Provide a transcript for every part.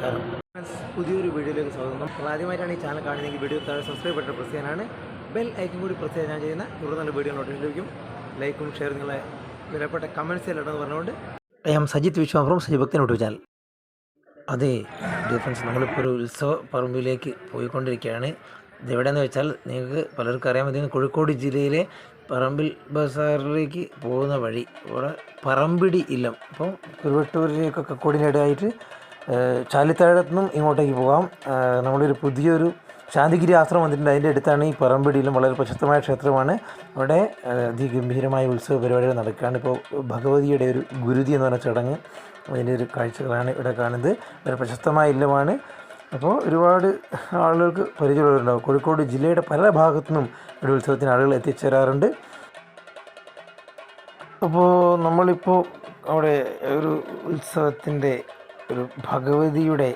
നമസ്കാരം പുതിയൊരു വീഡിയോയിലേക്ക് സ്വാഗതം. നമ്മൾ ആദ്യമായിട്ടാണ് ഈ ചാനൽ കാണുന്നതെങ്കിൽ വീഡിയോ താഴെ സബ്സ്ക്രൈബ് ബട്ടൺ പ്രസ് ചെയ്യാനാണ്. ബെൽ ഐക്കൺ കൂടി പ്രസ് ചെയ്ത് ഞാൻ ചെയ്യുന്ന തുടർന്ന് നല്ല വീഡിയോ നോട്ടിഫിക്കേഷൻ ലൈക്കും ഷെയർ നിങ്ങളെ വിലപ്പെട്ട കമൻസ് ചെയ്യലെന്ന് പറഞ്ഞുകൊണ്ട്. ഐ എം സജിത് വിശ്വാസം ഫ്രോം സജി ഭക്തി യൂട്യൂബ് ചാനൽ അതെ ഡിഫറൻസ് നമ്മളിപ്പോൾ ഒരു ഉത്സവ പറമ്പിലേക്ക് പോയിക്കൊണ്ടിരിക്കുകയാണ്. ഇതെവിടെയെന്ന് വെച്ചാൽ നിങ്ങൾക്ക് പലർക്കും അറിയാൻ കോഴിക്കോട് ജില്ലയിലെ പറമ്പിൽ ബസാറിലേക്ക് പോകുന്ന വഴി. ഇവിടെ പറമ്പിടി ഇല്ലം. അപ്പം കുരുവട്ടൂരിലേക്കൊക്കെ കൂടിനിടയായിട്ട് ചാലിത്താഴത്തു നിന്നും ഇങ്ങോട്ടേക്ക് പോകാം. നമ്മളൊരു പുതിയൊരു ശാന്തിഗിരി ആശ്രമം വന്നിട്ടുണ്ട്. അതിന്റെ അടുത്താണ് ഈ പറമ്പടിയിലും വളരെ പ്രശസ്തമായ ക്ഷേത്രമാണ്. അവിടെ അതിഗംഭീരമായ ഉത്സവ പരിപാടികൾ നടക്കുകയാണ്. ഇപ്പോൾ ഭഗവതിയുടെ ഒരു ഗുരുതി എന്ന് പറഞ്ഞ ചടങ്ങ് അതിന്റെ ഒരു കാഴ്ചകളാണ് ഇവിടെ കാണുന്നത്. വളരെ പ്രശസ്തമായ ഇല്ലമാണ് അപ്പോൾ ഒരുപാട് ആളുകൾക്ക് പരിചയമുള്ളവരുണ്ടാവും. കോഴിക്കോട് ജില്ലയുടെ പല ഭാഗത്തു നിന്നും ഇവിടെ ഉത്സവത്തിന് ആളുകൾ എത്തിച്ചേരാറുണ്ട്. അപ്പോൾ നമ്മളിപ്പോൾ അവിടെ ഒരു ഉത്സവത്തിന്റെ ഒരു ഭഗവതിയുടെ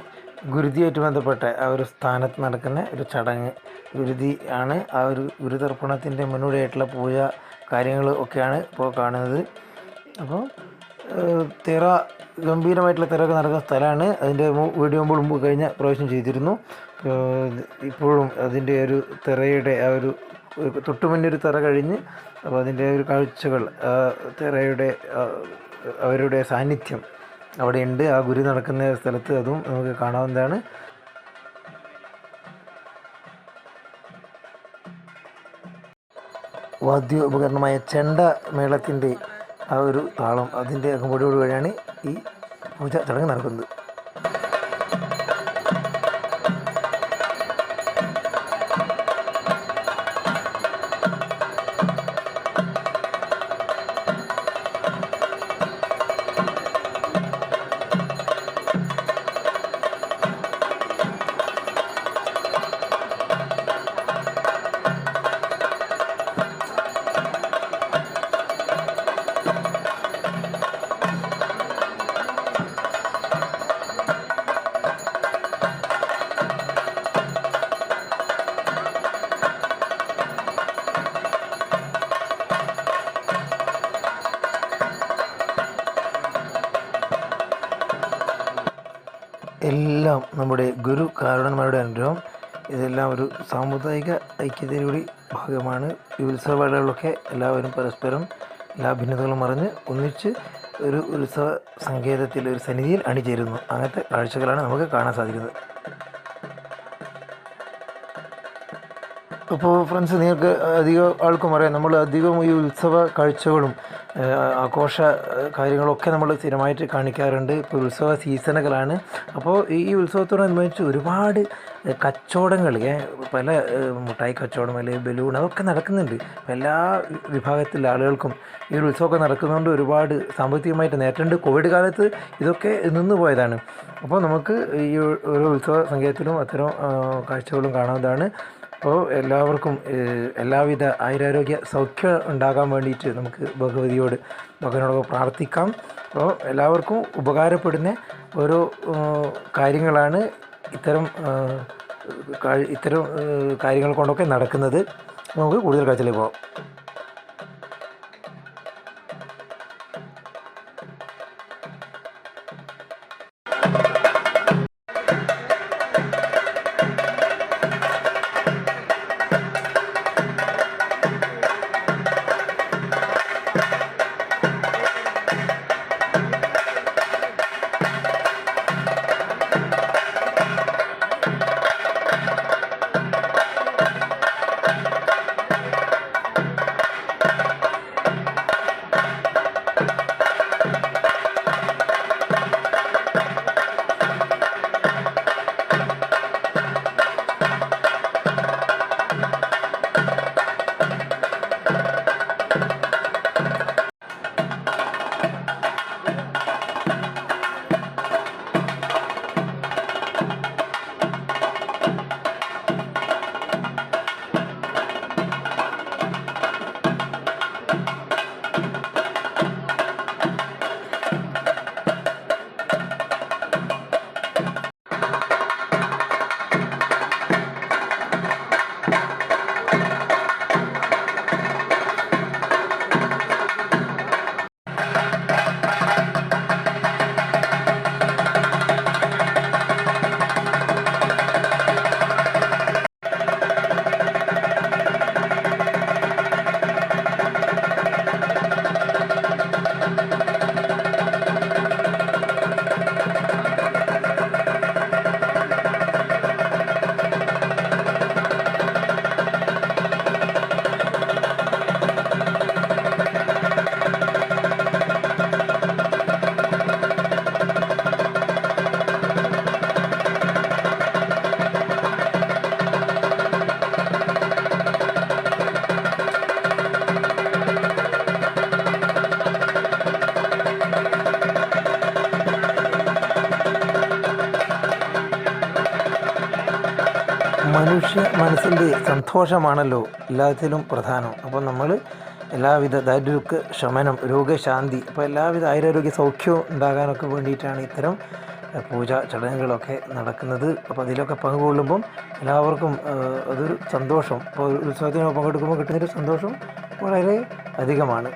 ഗുരുതിയായിട്ട് ബന്ധപ്പെട്ട ആ ഒരു സ്ഥാനത്ത് നടക്കുന്ന ഒരു ചടങ്ങ്. ഗുരുതി ആണ് ആ ഒരു ഗുരുതർപ്പണത്തിന്റെ മുന്നോടിയായിട്ടുള്ള പൂജ കാര്യങ്ങൾ ഒക്കെയാണ് ഇപ്പോൾ കാണുന്നത്. അപ്പോൾ തിറ ഗംഭീരമായിട്ടുള്ള തിറയൊക്കെ നടക്കുന്ന സ്ഥലമാണ്. അതിന്റെ വീഡിയോ മുമ്പ് കഴിഞ്ഞ പ്രാവശ്യം ചെയ്തിരുന്നു. ഇപ്പോഴും അതിന്റെ ഒരു തിറയുടെ ആ ഒരു തൊട്ടുമുന്നേ തൊട്ട് ഒരു തിറ കഴിഞ്ഞ് അപ്പോൾ അതിന്റെ ഒരു കാഴ്ചകൾ തിറയുടെ അവരുടെ സാന്നിധ്യം അവിടെയുണ്ട്. ആ ഗുരു നടക്കുന്ന സ്ഥലത്ത് അതും നമുക്ക് കാണാവുന്നതാണ്. വാദ്യ ഉപകരണമായ ചെണ്ട മേളത്തിന്റെ ആ ഒരു താളം അതിന്റെ അകമ്പടിയോട് വഴിയാണ് ഈ പൂജ ചടങ്ങ് നടക്കുന്നത്. എല്ലാം നമ്മുടെ ഗുരു കാരണന്മാരുടെ അനുഗ്രഹം. ഇതെല്ലാം ഒരു സാമുദായിക ഐക്യതയുടെ ഭാഗമാണ്. ഈ ഉത്സവവേളകളിലൊക്കെ എല്ലാവരും പരസ്പരം എല്ലാ ഭിന്നതകളും മറിഞ്ഞ് ഒന്നിച്ച് ഒരു ഉത്സവ സങ്കേതത്തിൽ ഒരു സന്നിധിയിൽ അണിചേരുന്നു. അങ്ങനത്തെ കാഴ്ചകളാണ് നമുക്ക് കാണാൻ സാധിക്കുന്നത്. അപ്പോൾ ഫ്രണ്ട്സ് നിങ്ങൾക്ക് അധികം ആൾക്കും അറിയാം നമ്മൾ അധികം ഈ ഉത്സവ കാഴ്ചകളും ആഘോഷ കാര്യങ്ങളൊക്കെ നമ്മൾ സ്ഥിരമായിട്ട് കാണിക്കാറുണ്ട്. ഇപ്പോൾ ഉത്സവ സീസണുകളാണ്. അപ്പോൾ ഈ ഉത്സവത്തോടനുബന്ധിച്ച് ഒരുപാട് കച്ചവടങ്ങൾ പല മുട്ടായി കച്ചവടം അല്ലെങ്കിൽ ബലൂൺ അതൊക്കെ നടക്കുന്നുണ്ട്. എല്ലാ വിഭാഗത്തിലെ ആളുകൾക്കും ഈ ഒരു ഉത്സവമൊക്കെ നടക്കുന്നതുകൊണ്ട് ഒരുപാട് സാമ്പത്തികമായിട്ട് നേട്ടമുണ്ട് കോവിഡ് കാലത്ത് ഇതൊക്കെ നിന്ന് പോയതാണ്. അപ്പോൾ നമുക്ക് ഈ ഒരു ഉത്സവ സംഗീതത്തിലും അത്തരം കാഴ്ചകളും കാണാവുന്നതാണ്. അപ്പോൾ എല്ലാവർക്കും എല്ലാവിധ ആയുരാരോഗ്യ സൗഖ്യം ഉണ്ടാകാൻ വേണ്ടിയിട്ട് നമുക്ക് ഭഗവതിയോട് ഭഗവാനോട് പ്രാർത്ഥിക്കാം. അപ്പോൾ എല്ലാവർക്കും ഉപകാരപ്പെടുന്ന ഓരോ കാര്യങ്ങളാണ് ഇത്തരം ഇത്തരം കാര്യങ്ങൾ കൊണ്ടൊക്കെ നടക്കുന്നത്. നമുക്ക് കൂടുതൽ കാഴ്ചയിലേക്ക് പോകാം. മനുഷ്യ മനസ്സിന്റെ സന്തോഷമാണല്ലോ എല്ലാത്തിലും പ്രധാനം. അപ്പോൾ നമ്മൾ എല്ലാവിധ ദാരിദ്ര്യ ശമനം രോഗശാന്തി അപ്പോൾ എല്ലാവിധ ആയുരാരോഗ്യ സൗഖ്യവും ഉണ്ടാകാനൊക്കെ വേണ്ടിയിട്ടാണ് ഇത്തരം പൂജ ചടങ്ങുകളൊക്കെ നടക്കുന്നത്. അപ്പോൾ അതിലൊക്കെ പങ്കുകൊള്ളുമ്പം എല്ലാവർക്കും അതൊരു സന്തോഷം. ഇപ്പോൾ ഉത്സവത്തിന് പങ്കെടുക്കുമ്പോൾ കിട്ടുന്നൊരു സന്തോഷം വളരെ അധികമാണ്.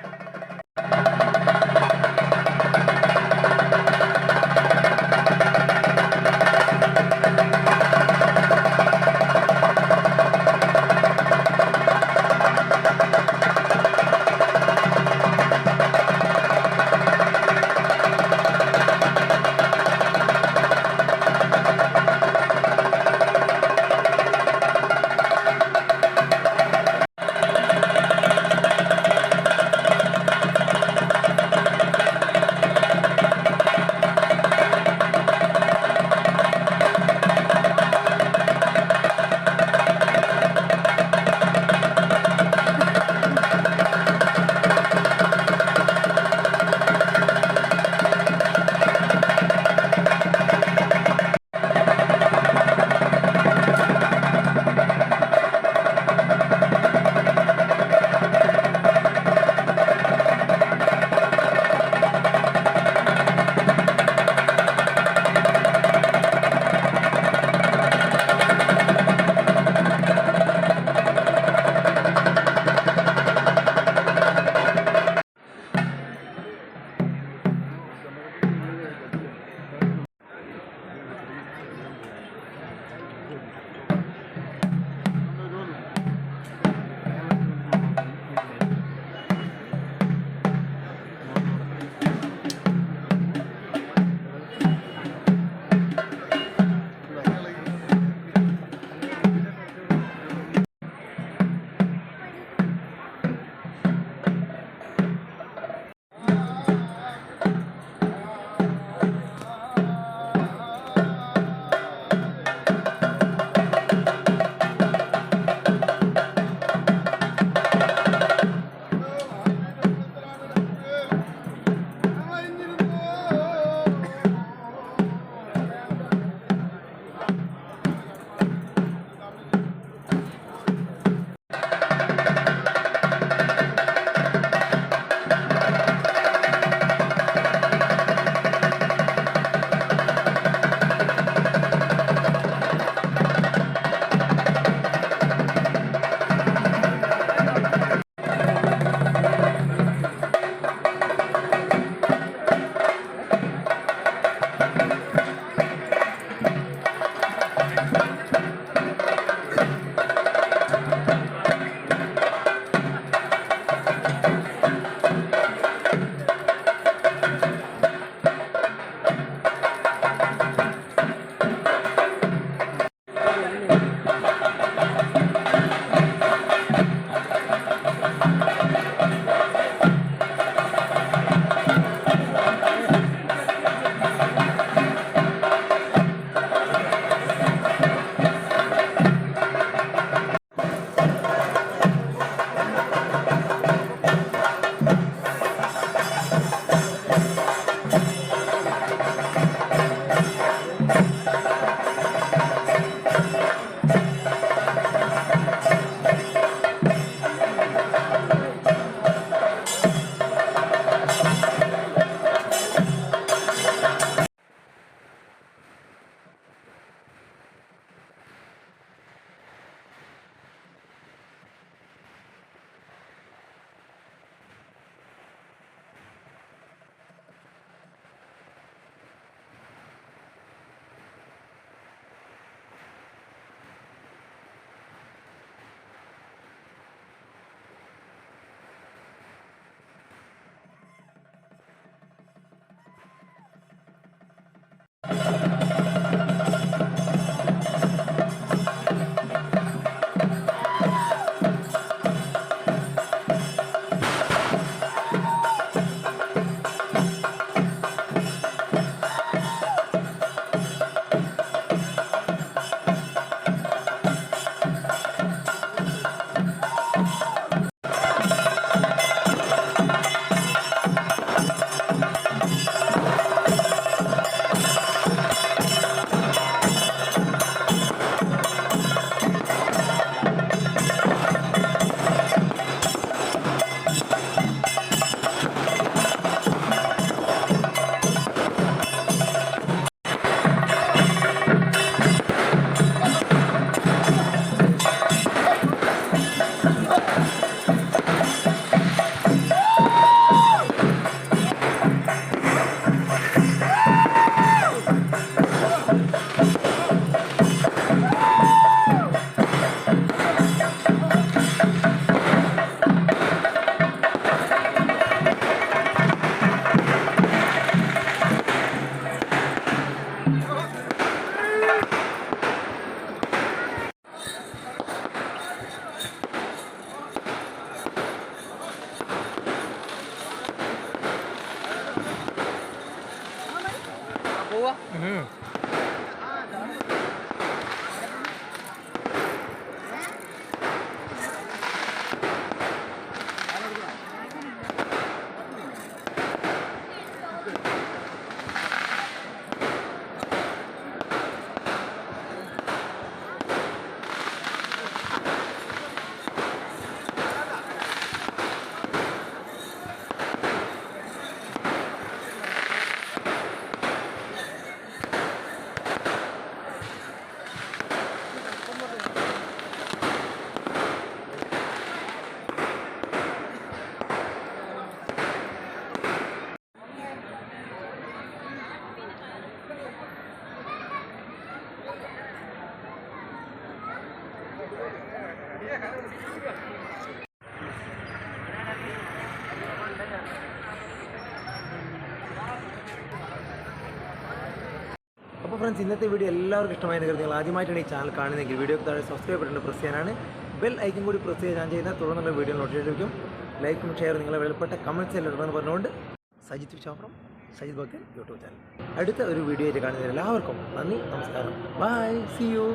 ഫ്രണ്ട്സ് ഇന്നത്തെ വീഡിയോ എല്ലാവർക്കും ഇഷ്ടമായി കരുതി നിങ്ങൾ ആദ്യമായിട്ടാണ് ഈ ചാനൽ കാണുന്നതെങ്കിൽ വീഡിയോ താഴെ സബ്സ്ക്രൈബ് ബട്ടൺ പ്രസ് ചെയ്യാനാണ്. ബെൽ ഐക്കൺ കൂടി പ്രസ് ചെയ്ത് ഞാൻ ചെയ്യുന്ന തുടർന്നുള്ള വീഡിയോ നോട്ടിഫിക്കും ലൈക്കും ഷെയർ നിങ്ങളെ വിലപ്പെട്ട കമന്റ്സ് എല്ലാം ഇടണമെന്ന് പറഞ്ഞുകൊണ്ട് സജിത് ചോപ്രം സജിത് ഭക്തൻ യൂട്യൂബ് ചാനൽ അടുത്ത ഒരു വീഡിയോ ആയിട്ട് കാണുന്നതിന് എല്ലാവർക്കും നന്ദി നമസ്കാരം. By C U